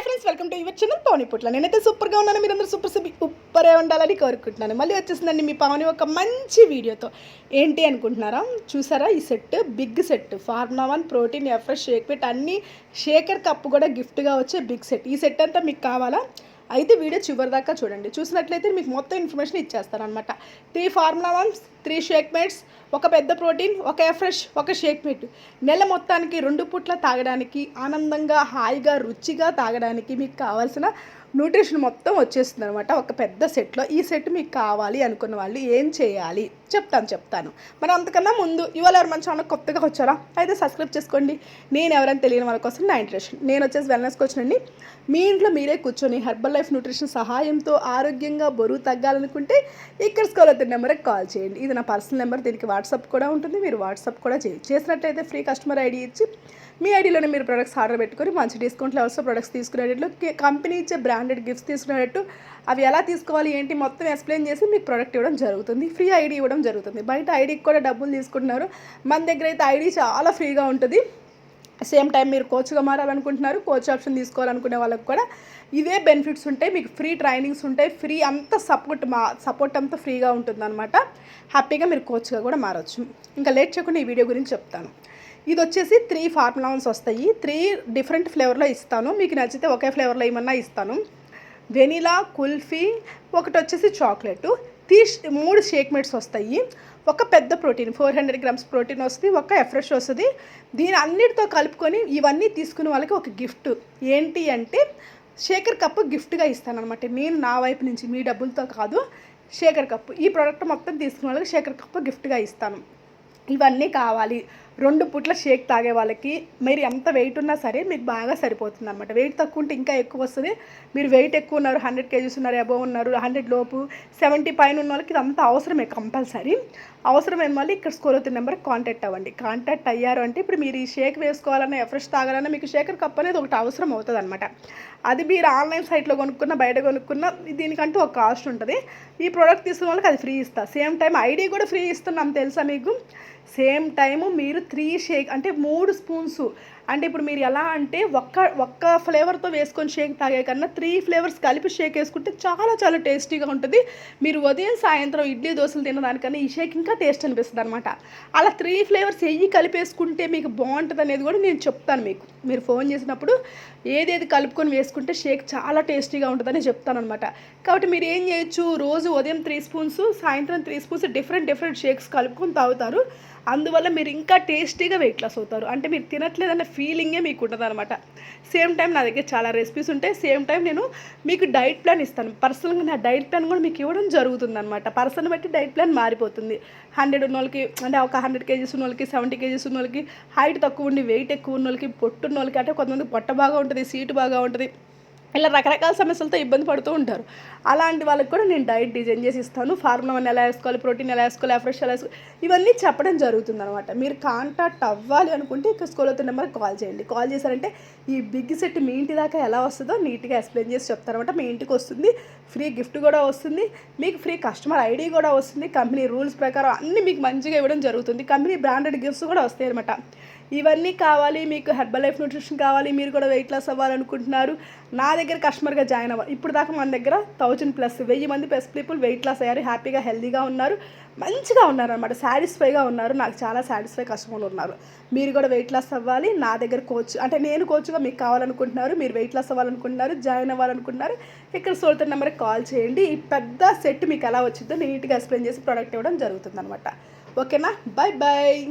Hi friends welcome to your channel Pavani Putla నేనైతే సూపర్గా ఉన్నాను మీరందరూ సూపర్ సూపర్ ఉప్పరే ఉండాలని కోరుకుంటున్నాను. మళ్ళీ వచ్చేసిందండి మీ పవని ఒక మంచి వీడియోతో. ఏంటి అనుకుంటున్నారా? చూసారా ఈ set big set formula one protein afresh shake పెట్ అన్ని షేకర్ కప్పు కూడా గిఫ్ట్గా వచ్చే బిగ్ సెట్ ఈ సెట్ అంతా మీకు కావాలా? అయితే వీడియో చివరిదాకా చూడండి. చూసినట్లయితే మీకు మొత్తం information ఇచ్చేస్తారనమాట three formula ones three shake mates ఒక పెద్ద ప్రోటీన్ ఒక ఎఫ్రెష్ ఒక షేక్ మేట్. నెల మొత్తానికి రెండు పుట్ల తాగడానికి ఆనందంగా హాయిగా రుచిగా తాగడానికి మీకు కావాల్సిన న్యూట్రిషన్ మొత్తం వచ్చేస్తుంది అనమాట ఒక పెద్ద సెట్లో ఈ సెట్ మీకు కావాలి అనుకున్న వాళ్ళు ఏం చేయాలి? చెప్తాను చెప్తాను. మరి అంతకన్నా ముందు ఇవాళ ఎవరు మన ఛానల్ కొత్తగా వచ్చారా? అయితే సబ్స్క్రైబ్ చేసుకోండి. నేను ఎవరైనా తెలియని వాళ్ళ కోసం నా ఇంట్రెస్ట్. నేను వచ్చేసి వెల్నెస్ వచ్చినండి మీ ఇంట్లో మీరే కూర్చొని హెర్బల్ లైఫ్ న్యూట్రిషన్ సహాయంతో ఆరోగ్యంగా బరువు తగ్గాలనుకుంటే ఇక్కడ స్కూల్ అవుతున్న నెంబర్కి కాల్ చేయండి. ఇది నా పర్సనల్ నెంబర్ దీనికి వాట్సాప్ కూడా ఉంటుంది. మీరు వాట్సాప్ కూడా చేయండి చేసినట్లయితే ఫ్రీ కస్టమర్ ఐడి ఇచ్చి మీ ఐడిలోనే మీరు ప్రొడక్ట్స్ ఆర్డర్ పెట్టుకొని మంచి డిస్కౌంట్ లెవెల్స్లో ప్రొడక్ట్స్ తీసుకునేటట్లు కంపెనీ ఇచ్చే బ్రాండెడ్ గిఫ్ట్స్ తీసుకునేటట్టు అవి ఎలా తీసుకోవాలి ఏంటి మొత్తం ఎక్స్ప్లెయిన్ చేసి మీకు ప్రోడక్ట్ ఇవ్వడం జరుగుతుంది. ఫ్రీ ఐడి ఇవ్వడం జరుగుతుంది. బయట ఐడికి కూడా డబ్బులు తీసుకుంటున్నారు. మన దగ్గర అయితే ఐడి చాలా ఫ్రీగా ఉంటుంది. సేమ్ టైం మీరు కోచ్గా మారాలనుకుంటున్నారు కోచ్ ఆప్షన్ తీసుకోవాలనుకునే వాళ్ళకి కూడా ఇదే బెనిఫిట్స్ ఉంటాయి మీకు ఫ్రీ ట్రైనింగ్స్ ఉంటాయి ఫ్రీ అంత సపోర్ట్ మా సపోర్ట్ అంతా ఫ్రీగా ఉంటుందన్నమాట. హ్యాపీగా మీరు కోచ్గా కూడా మారచ్చు. ఇంకా లేట్ చేయకుండా ఈ వీడియో గురించి చెప్తాను. ఇది వచ్చేసి త్రీ ఫార్ములాన్స్ వస్తాయి త్రీ డిఫరెంట్ ఫ్లేవర్లో ఇస్తాను మీకు నచ్చితే ఒకే ఫ్లేవర్లో ఏమన్నా ఇస్తాను. వెనిలా కుల్ఫీ ఒకటి వచ్చేసి చాక్లెట్. తీ మూడు షేక్ మేట్స్ వస్తాయి. ఒక పెద్ద protein four hundred grams protein వస్తుంది ఒక ఎఫ్రెష్ వస్తుంది. దీని అన్నిటితో కలుపుకొని ఇవన్నీ తీసుకునే వాళ్ళకి ఒక గిఫ్ట్. ఏంటి అంటే శేఖర్ కప్పు గిఫ్ట్గా ఇస్తానమాట నేను నా వైపు నుంచి మీ డబ్బులతో కాదు శేఖర్ కప్పు. ఈ ప్రోడక్ట్ మొత్తం తీసుకునే వాళ్ళకి శేఖర్ కప్పు గిఫ్ట్గా ఇస్తాను. ఇవన్నీ కావాలి. రెండు పుట్ల షేక్ తాగే వాళ్ళకి మీరు ఎంత వెయిట్ ఉన్నా సరే మీకు బాగా సరిపోతుంది అనమాట వెయిట్ తక్కువ ఉంటే ఇంకా ఎక్కువ వస్తుంది. మీరు వెయిట్ ఎక్కువ ఉన్నారు హండ్రెడ్ కేజీస్ ఉన్నారు అబోవ్ ఉన్నారు హండ్రెడ్ లోపు సెవెంటీ పైన ఉన్న వాళ్ళకి ఇదంతా అవసరమే కంపల్సరీ. అవసరమైన వాళ్ళు ఇక్కడ స్కోర్ అవుతున్న నెంబర్కి కాంటాక్ట్ అవ్వండి. కాంటాక్ట్ అయ్యారు అంటే ఇప్పుడు మీరు ఈ షేక్ వేసుకోవాలన్నా ఎఫ్రెష్ తాగాలన్నా మీకు షేకర్ కప్ అనేది ఒకటి అవసరం అవుతుంది అనమాట అది మీరు ఆన్లైన్ సైట్లో కొనుక్కున్న బయట కొనుక్కున్న దీనికంటూ ఒక కాస్ట్ ఉంటుంది. ఈ ప్రోడక్ట్ తీసుకున్న వాళ్ళకి అది ఫ్రీ ఇస్తా. సేమ్ టైం ఐడి కూడా ఫ్రీ ఇస్తున్నాం తెలుసా మీకు? సేమ్ టైము మీరు త్రీ షేక్ అంటే మూడు స్పూన్స్ అంటే ఇప్పుడు మీరు ఎలా అంటే ఒక్క ఒక్క ఫ్లేవర్తో వేసుకొని షేక్ తాగే కన్నా త్రీ ఫ్లేవర్స్ కలిపి షేక్ వేసుకుంటే చాలా చాలా టేస్టీగా ఉంటుంది. మీరు ఉదయం సాయంత్రం ఇడ్లీ దోశలు తినడానికన్నా ఈ షేక్ ఇంకా టేస్ట్ అనిపిస్తుంది అనమాట అలా త్రీ ఫ్లేవర్స్ ఎయ్యి కలిపేసుకుంటే మీకు బాగుంటుంది అనేది కూడా నేను చెప్తాను మీకు. మీరు ఫోన్ చేసినప్పుడు ఏదేది కలుపుకొని వేసుకుంటే షేక్ చాలా టేస్టీగా ఉంటుందని చెప్తాను అనమాట కాబట్టి మీరు ఏం చేయొచ్చు? రోజు ఉదయం త్రీ స్పూన్స్ సాయంత్రం three spoons different different shakes కలుపుకొని తాగుతారు. అందువల్ల మీరు ఇంకా టేస్టీగా వెయిట్ లాస్ అవుతారు. అంటే మీరు తినట్లేదన్న ఫీలింగే మీకు ఉంటుంది అనమాట సేమ్ టైం నా దగ్గర చాలా రెసిపీస్ ఉంటాయి. సేమ్ టైం నేను మీకు డైట్ ప్లాన్ ఇస్తాను. పర్సనల్గా నా డైట్ ప్లాన్ కూడా మీకు ఇవ్వడం జరుగుతుంది అనమాట పర్సన్ బట్టి డైట్ ప్లాన్ మారిపోతుంది. హండ్రెడ్ ఉన్న వాళ్ళకి అంటే ఒక హండ్రెడ్ కేజీస్ ఉన్న వాళ్ళకి సెవెంటీ కేజీస్ ఉన్న వాళ్ళకి హైట్ తక్కువ ఉండి వెయిట్ ఎక్కువ ఉన్న వాళ్ళకి పొట్టు ఉన్న వాళ్ళకి అంటే కొంతమంది పొట్ట బాగా ఉంటుంది సీటు బాగా ఉంటుంది. ఇలా రకరకాల సమస్యలతో ఇబ్బంది పడుతూ ఉంటారు. అలాంటి వాళ్ళకి కూడా నేను డైట్ డిజైన్ చేసి ఇస్తాను. ఫార్ములా వన్ ఎలా వేసుకోవాలి ప్రోటీన్ ఎలా వేసుకోవాలి ఫ్రెష్ ఎలా వేసుకోవాలి ఇవన్నీ చెప్పడం జరుగుతుంది అనమాట మీరు కాంటాక్ట్ అవ్వాలి అనుకుంటే ఇక్కడ స్కూల్ అవుతున్న నెంబర్కి కాల్ చేయండి. కాల్ చేశారంటే ఈ బిగ్ సెట్ మీ ఇంటి దాకా ఎలా వస్తుందో నీట్గా ఎక్స్ప్లెయిన్ చేసి చెప్తారనమాట మీ ఇంటికి వస్తుంది ఫ్రీ గిఫ్ట్ కూడా వస్తుంది మీకు ఫ్రీ కస్టమర్ ఐడి కూడా వస్తుంది కంపెనీ రూల్స్ ప్రకారం అన్నీ మీకు మంచిగా ఇవ్వడం జరుగుతుంది. కంపెనీ బ్రాండెడ్ గిఫ్ట్స్ కూడా వస్తాయి అనమాట ఇవన్నీ కావాలి మీకు హెర్బల్ లైఫ్ న్యూట్రిషన్ కావాలి మీరు కూడా వెయిట్ లాస్ అవ్వాలనుకుంటున్నారు. నా దగ్గర కస్టమర్గా జాయిన్ అవ్వాలి ఇప్పుడు దాకా మన దగ్గర థౌజండ్ ప్లస్ వెయ్యి మంది ప్లస్ పీపుల్ వెయిట్ లాస్ అయ్యారు హ్యాపీగా హెల్దీగా ఉన్నారు మంచిగా ఉన్నారు అనమాట సాటిస్ఫైగా ఉన్నారు నాకు చాలా సాటిస్ఫై కస్టమర్లు ఉన్నారు. మీరు కూడా వెయిట్ లాస్ అవ్వాలి నా దగ్గర కోచ్ అంటే నేను కోచ్గా మీకు కావాలనుకుంటున్నారు మీరు వెయిట్ లాస్ అవ్వాలనుకుంటున్నారు జాయిన్ అవ్వాలనుకుంటున్నారు ఇక్కడ సోల్తర్ నెంబర్కి కాల్ చేయండి ఈ పెద్ద సెట్ మీకు ఎలా వచ్చిందో నీట్గా ఎక్స్ప్లెయిన్ చేసి ప్రోడక్ట్ ఇవ్వడం జరుగుతుంది అనమాట ఓకేనా? Bye bye